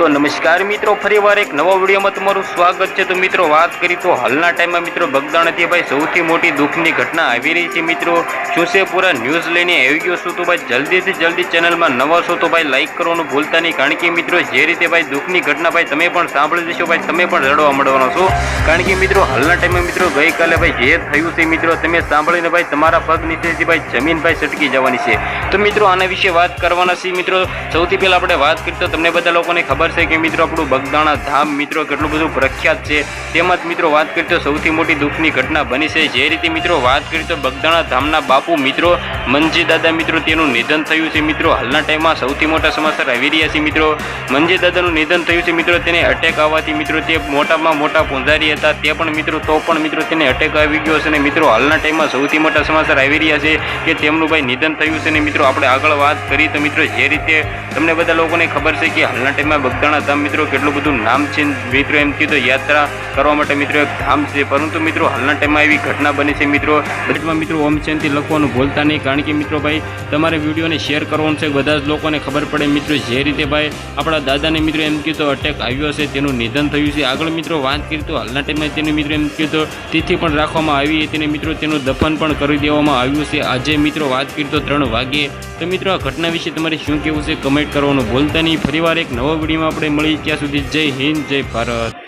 તો નમસ્કાર મિત્રો, ફરીવાર એક નવા વિડીયોમાં તમારું સ્વાગત છે. તો મિત્રો, વાત કરી તો હાલના ટાઈમમાં મિત્રો બગદાણાથી ભાઈ સૌથી મોટી દુઃખની ઘટના આવી રહી છે મિત્રો. શું છે? પૂરા ન્યૂઝ લઈને આવી ગયો છું. તો ભાઈ, જલ્દીથી જલ્દી ચેનલમાં નવા છો તો ભાઈ, લાઈક કરવાનું ભૂલતા નહીં. કારણ કે મિત્રો, જે રીતે ભાઈ દુઃખની ઘટના ભાઈ, તમે પણ સાંભળી જશો. ભાઈ, તમે પણ રડવા મળવાનો છો. કારણ કે મિત્રો, હાલના ટાઈમમાં મિત્રો, ગઈકાલે ભાઈ જે થયું છે મિત્રો, તમે સાંભળીને ભાઈ, તમારા પગ નીચેથી ભાઈ જમીન ભાઈ સટકી જવાની છે. તો મિત્રો, આના વિશે વાત કરવાના છે મિત્રો. સૌથી પહેલાં આપણે વાત કરીએ તો તમને બધા લોકોને ખબર છે કે મિત્રો આપણું બગદાણા ધામ મિત્રો કેટલું બધું પ્રખ્યાત છે. તેમજ મિત્રો વાત કરીએ તો સૌથી મોટી દુઃખની ઘટના બની છે. જે રીતે મિત્રો વાત કરીએ તો બગદાણા ધામના બાપુ મિત્રો, મંજી દાદા મિત્રો તેનું નિધન થયું છે. મિત્રો, હાલના ટાઈમમાં સૌથી મોટા સમાચાર આવી રહ્યા છે મિત્રો. મંજી દાદાનું નિધન થયું છે મિત્રો, તેને અટેક આવવાથી મિત્રો તે મોટામાં મોટા પૂંજારી હતા. તે પણ મિત્રો, તો પણ મિત્રો તેને અટેક આવી ગયો છે અને મિત્રો, હાલના ટાઈમમાં સૌથી મોટા સમાચાર આવી રહ્યા છે કે તેમનું ભાઈ નિધન થયું છે ને મિત્રો, આપણે આગળ વાત કરી તો મિત્રો, જે રીતે તમને બધા લોકોને ખબર છે કે હાલના ટાઈમમાં બગદાણા ધામ મિત્રો કેટલું બધું નામ છે મિત્રો એમ કીધું, યાત્રા કરવા માટે મિત્રો એક ધામ છે. પરંતુ મિત્રો, હાલના ટાઈમમાં એવી ઘટના બની છે મિત્રો. બજેટમાં મિત્રો ઓમ શાંતિ લખવાનું ભૂલતા નહીં, કારણ કે મિત્રો ભાઈ, તમારે વિડીયોને શેર કરવાનું છે. બધા જ લોકોને ખબર પડે મિત્રો જે રીતે ભાઈ, આપણા દાદાને મિત્રો એમ કીધું, અટેક આવ્યો છે. તેનું નિધન થયું છે. આગળ મિત્રો વાત કરી તો હાલના ટાઈમમાં તેને મિત્રો એમ કીધું, તિથિ પણ રાખવામાં આવી હતી અને મિત્રો, તેનું દફન પણ કરી દેવામાં આવ્યું છે. આજે મિત્રો વાત કરી તો ત્રણ વાગે. તો મિત્રો, આ ઘટના વિશે તમારે શું કહેવું છે? કમેન્ટ કરવાનું ભૂલતા નહીં. ફરીવાર એક નવા વિડીયોમાં આપણે મળી ત્યાં સુધી જય હિન્દ જય ભારત.